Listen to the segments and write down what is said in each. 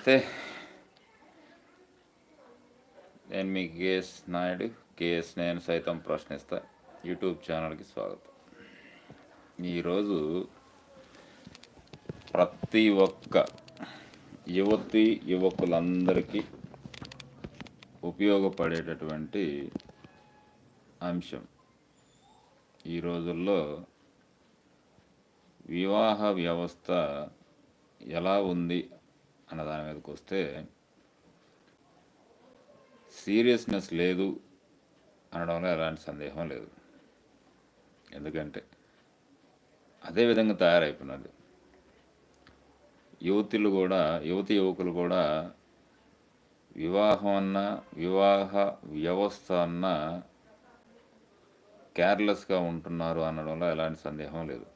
నమస్తే. నేను మీ KS Naidu. KS నేను సైతం ప్రశ్నిస్తా. యూట్యూబ్ ఛానల్కి స్వాగతం. ఈరోజు ప్రతి ఒక్క యువతి యువకులందరికీ ఉపయోగపడేటటువంటి అంశం. ఈ రోజుల్లో వివాహ వ్యవస్థ ఎలా ఉంది? అన్న దాని మీదకి వస్తే సీరియస్నెస్ లేదు అనడంలో ఎలాంటి సందేహం లేదు. ఎందుకంటే అదే విధంగా తయారైపోయినది. యువతులు కూడా యువతి యువకులు కూడా వివాహం అన్న వివాహ వ్యవస్థ అన్న కేర్లెస్గా ఉంటున్నారు అనడంలో ఎలాంటి సందేహం లేదు.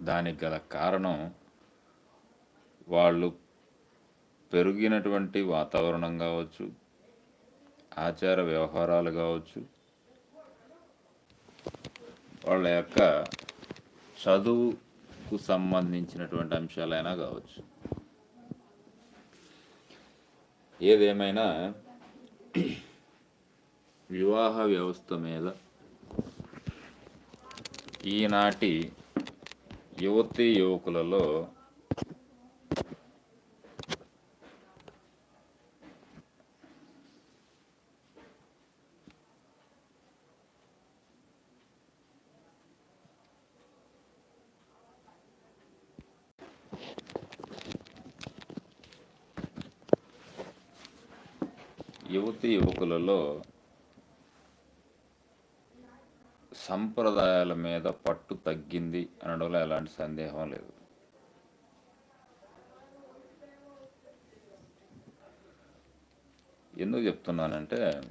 దానికి గల కారణం వాళ్ళు పెరిగినటువంటి వాతావరణం కావచ్చు ఆచార వ్యవహారాలు కావచ్చు వాళ్ళ యొక్క చదువుకు సంబంధించినటువంటి అంశాలైనా కావచ్చు. ఏదేమైనా వివాహ వ్యవస్థ మీద ఈనాటి యువతి యువకులలో యువతి యువకులలో సంప్రదాయాల మీద పట్టు తగ్గింది అనడంలో ఎలాంటి సందేహం లేదు. ఎందుకు చెప్తున్నానంటే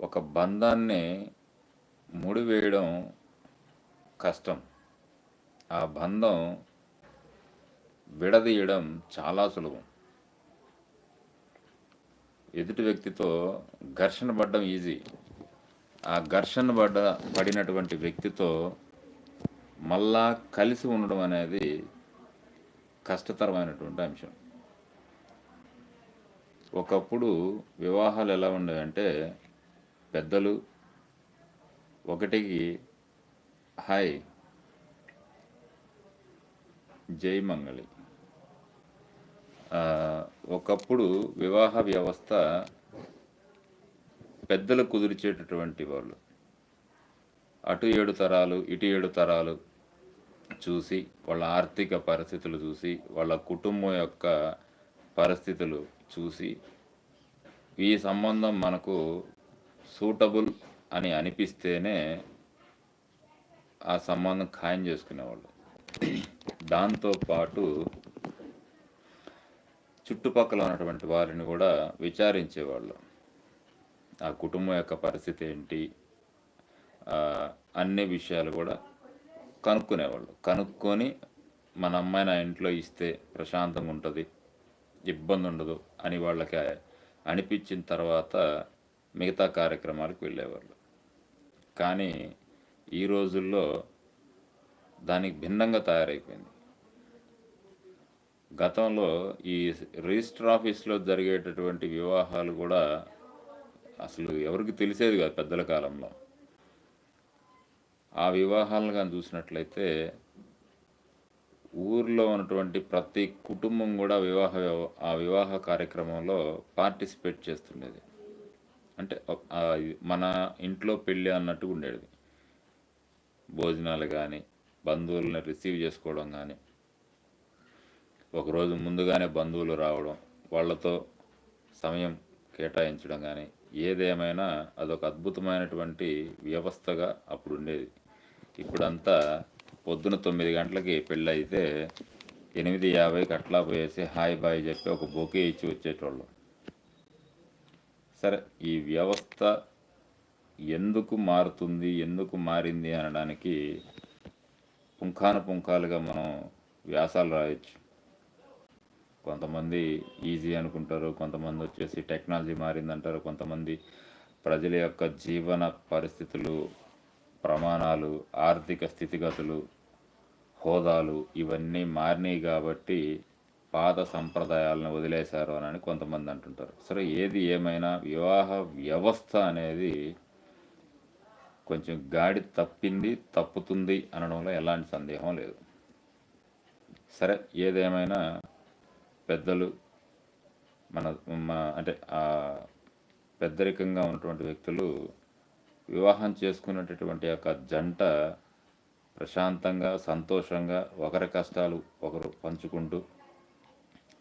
ఒక బంధాన్ని ముడివేయడం కష్టం. ఆ బంధం విడదీయడం చాలా సులభం. ఎదుటి వ్యక్తితో ఘర్షణ పడడం ఈజీ. ఆ ఘర్షణ పడ్డ పడినటువంటి వ్యక్తితో మళ్ళా కలిసి ఉండడం అనేది కష్టతరమైనటువంటి అంశం. ఒకప్పుడు వివాహాలు ఎలా ఉండేవంటే పెద్దలు ఒకటికి హాయ్ జై మంగళి. ఒకప్పుడు వివాహ వ్యవస్థ పెద్దలు కుదిర్చేటటువంటి వాళ్ళు. అటు ఏడు తరాలు ఇటు ఏడు తరాలు చూసి వాళ్ళ ఆర్థిక పరిస్థితులు చూసి వాళ్ళ కుటుంబం యొక్క పరిస్థితులు చూసి ఈ సంబంధం మనకు సూటబుల్ అని అనిపిస్తేనే ఆ సంబంధం ఖాయం చేసుకునేవాళ్ళు. దాంతోపాటు చుట్టుపక్కల ఉన్నటువంటి వారిని కూడా విచారించేవాళ్ళు. ఆ కుటుంబం యొక్క పరిస్థితి ఏంటి? అన్ని విషయాలు కూడా కనుక్కునేవాళ్ళు. కనుక్కొని మన అమ్మాయి నా ఇంట్లో ఇస్తే ప్రశాంతంగా ఉంటుంది ఇబ్బంది ఉండదు అని వాళ్ళకి అనిపించిన తర్వాత మిగతా కార్యక్రమాలకు వెళ్ళేవాళ్ళు. కానీ ఈ రోజుల్లో దానికి భిన్నంగా తయారైపోయింది. గతంలో ఈ రిజిస్టర్ ఆఫీస్లో జరిగేటటువంటి వివాహాలు కూడా అసలు ఎవరికి తెలిసేది కాదు పెద్దల కాలంలో. ఆ వివాహాలను కానీ చూసినట్లయితే ఊర్లో ఉన్నటువంటి ప్రతి కుటుంబం కూడా వివాహ ఆ వివాహ కార్యక్రమంలో పార్టిసిపేట్ చేస్తుండేది. అంటే మన ఇంట్లో పెళ్ళి అన్నట్టుగా ఉండేది. భోజనాలు కానీ బంధువులను రిసీవ్ చేసుకోవడం కానీ. ఒకరోజు ముందుగానే బంధువులు రావడం వాళ్ళతో సమయం కేటాయించడం కానీ ఏదేమైనా అదొక అద్భుతమైనటువంటి వ్యవస్థగా అప్పుడు ఉండేది. ఇప్పుడంతా పొద్దున తొమ్మిది గంటలకి పెళ్ళి అయితే ఎనిమిది యాభైకి అట్లా పోయేసి హాయ్ బాయ్ చెప్పి ఒక బొకే ఇచ్చి వచ్చేటోళ్ళం. సరే ఈ వ్యవస్థ ఎందుకు మారుతుంది ఎందుకు మారింది అనడానికి పుంఖాన పుంఖాలుగా మనం వ్యాసాలు రాయొచ్చు. కొంతమంది ఈజీ అనుకుంటారు కొంతమంది వచ్చేసి టెక్నాలజీ మారిందంటారు కొంతమంది ప్రజల యొక్క జీవన పరిస్థితులు ప్రమాణాలు ఆర్థిక స్థితిగతులు హోదాలు ఇవన్నీ మారినాయి కాబట్టి పాత సంప్రదాయాలను వదిలేశారు అని కొంతమంది అంటుంటారు. సరే ఏది ఏమైనా వివాహ వ్యవస్థ అనేది కొంచెం గాడి తప్పింది తప్పుతుంది అనడంలో ఎలాంటి సందేహం లేదు. సరే ఏదేమైనా పెద్దలు మన మన అంటే పెద్దరికంగా ఉన్నటువంటి వ్యక్తులు వివాహం చేసుకునేటటువంటి యొక్క జంట ప్రశాంతంగా సంతోషంగా ఒకరి కష్టాలు ఒకరు పంచుకుంటూ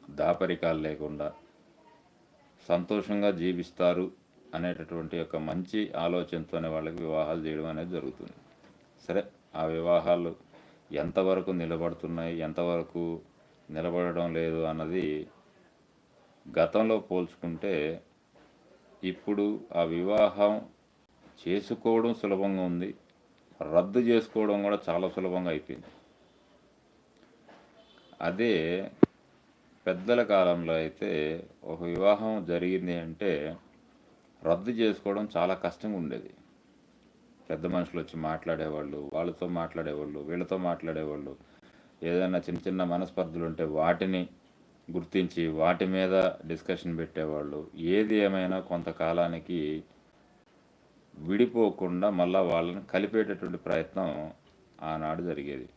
దాపరికాలు లేకుండా సంతోషంగా జీవిస్తారు అనేటటువంటి ఒక మంచి ఆలోచనతోనే వాళ్ళకి వివాహాలు చేయడం అనేది జరుగుతుంది. సరే ఆ వివాహాలు ఎంతవరకు నిలబడుతున్నాయి ఎంతవరకు నిలబడడం లేదు అన్నది గతంలో పోల్చుకుంటే ఇప్పుడు ఆ వివాహం చేసుకోవడం సులభంగా ఉంది రద్దు చేసుకోవడం కూడా చాలా సులభంగా అయిపోయింది. అదే పెద్దల కాలంలో అయితే ఒక వివాహం జరిగింది అంటే రద్దు చేసుకోవడం చాలా కష్టంగా ఉండేది. పెద్ద మనుషులు వచ్చి మాట్లాడేవాళ్ళు వాళ్ళతో మాట్లాడేవాళ్ళు వీళ్ళతో మాట్లాడేవాళ్ళు ఏదైనా చిన్న చిన్న మనస్పర్ధలు ఉంటే వాటిని గుర్తించి వాటి మీద డిస్కషన్ పెట్టేవాళ్ళు. ఏది ఏమైనా కొంతకాలానికి విడిపోకుండా మళ్ళా వాళ్ళని కలిపేటటువంటి ప్రయత్నం ఆనాడు జరిగేది.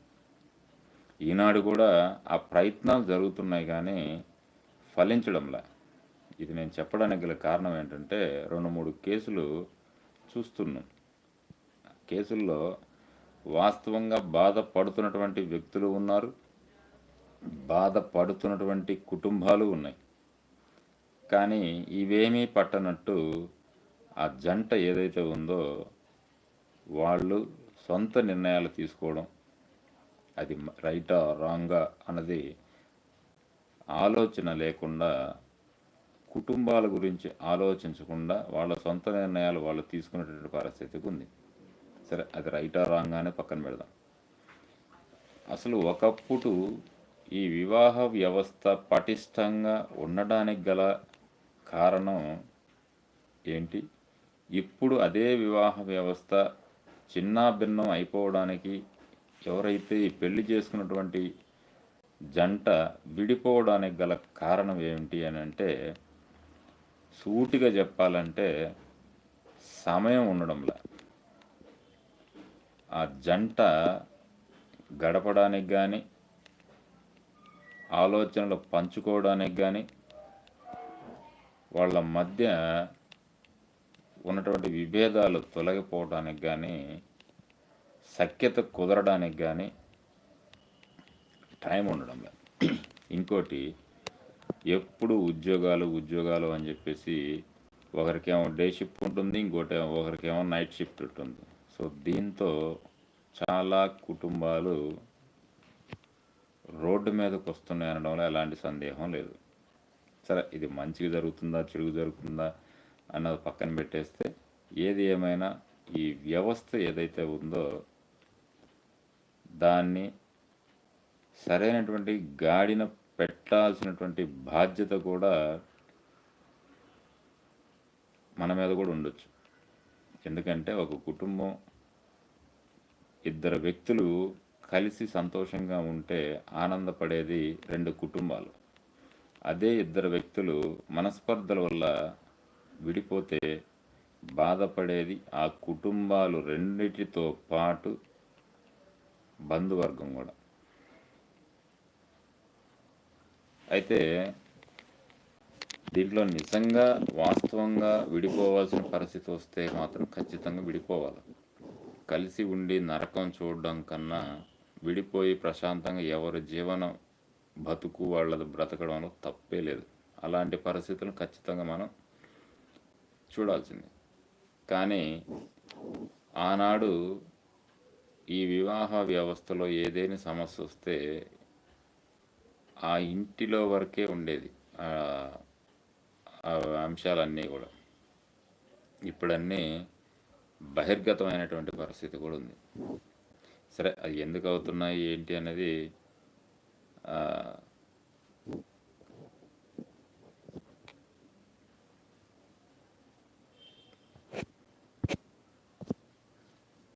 ఈనాడు కూడా ఆ ప్రయత్నాలు జరుగుతున్నాయి కానీ ఫలించడంలా. ఇది నేను చెప్పడానికి గల కారణం ఏంటంటే రెండు మూడు కేసులు చూస్తున్నాం. కేసుల్లో వాస్తవంగా బాధపడుతున్నటువంటి వ్యక్తులు ఉన్నారు. బాధపడుతున్నటువంటి కుటుంబాలు ఉన్నాయి. కానీ ఇవేమీ పట్టనట్టు ఆ జంట ఏదైతే ఉందో వాళ్ళు సొంత నిర్ణయాలు తీసుకోవడం అది రైటా రాంగా అన్నది ఆలోచన లేకుండా కుటుంబాల గురించి ఆలోచించకుండా వాళ్ళ సొంత నిర్ణయాలు వాళ్ళు తీసుకునేటటువంటి పరిస్థితికి ఉంది. సరే అది రైటా రాంగానే పక్కన పెడదాం. అసలు ఒకప్పుడు ఈ వివాహ వ్యవస్థ పటిష్టంగా ఉండడానికి గల కారణం ఏంటి? ఇప్పుడు అదే వివాహ వ్యవస్థ చిన్నాభిన్నం అయిపోవడానికి ఎవరైతే ఈ పెళ్ళి చేసుకున్నటువంటి జంట విడిపోవడానికి గల కారణం ఏమిటి అని అంటే సూటిగా చెప్పాలంటే సమయం ఉండడంలా. ఆ జంట గడపడానికి కానీ ఆలోచనలు పంచుకోవడానికి కానీ వాళ్ళ మధ్య ఉన్నటువంటి విభేదాలు తొలగిపోవడానికి కానీ సఖ్యత కుదరడానికి కానీ టైం ఉండడం లేదు. ఇంకోటి ఎప్పుడు ఉద్యోగాలు ఉద్యోగాలు అని చెప్పేసి ఒకరికేమో డే షిఫ్ట్ ఉంటుంది ఇంకోటి ఒకరికేమో నైట్ షిఫ్ట్ ఉంటుంది. సో దీంతో చాలా కుటుంబాలు రోడ్డు మీదకి వస్తున్నాయి అనడంలో ఎలాంటి సందేహం లేదు. సరే ఇది మంచిగా జరుగుతుందా చెడుగు జరుగుతుందా అన్నది పక్కన పెట్టేస్తే ఏది ఏమైనా ఈ వ్యవస్థ ఏదైతే ఉందో దాన్ని సరైనటువంటి గాడిన పెట్టాల్సినటువంటి బాధ్యత కూడా మన మీద కూడా ఉండొచ్చు. ఎందుకంటే ఒక కుటుంబం ఇద్దరు వ్యక్తులు కలిసి సంతోషంగా ఉంటే ఆనందపడేది రెండు కుటుంబాలు. అదే ఇద్దరు వ్యక్తులు మనస్పర్ధల వల్ల విడిపోతే బాధపడేది ఆ కుటుంబాలు రెండిటితో పాటు బంధువర్గం కూడా. అయితే దీంట్లో నిజంగా వాస్తవంగా విడిపోవాల్సిన పరిస్థితి వస్తే మాత్రం ఖచ్చితంగా విడిపోవాలి. కలిసి ఉండి నరకం చూడడం కన్నా విడిపోయి ప్రశాంతంగా ఎవరి జీవనం బతుకు వాళ్ళది బ్రతకడంలో తప్పే లేదు. అలాంటి పరిస్థితులను ఖచ్చితంగా మనం చూడాల్సింది. కానీ ఆనాడు ఈ వివాహ వ్యవస్థలో ఏదైనా సమస్య వస్తే ఆ ఇంటిలో వరకే ఉండేది. ఆ అంశాలన్నీ కూడా. ఇప్పుడన్నీ బహిర్గతమైనటువంటి పరిస్థితి కూడా ఉంది. సరే అది ఎందుకు అవుతున్నాయి ఏంటి అనేది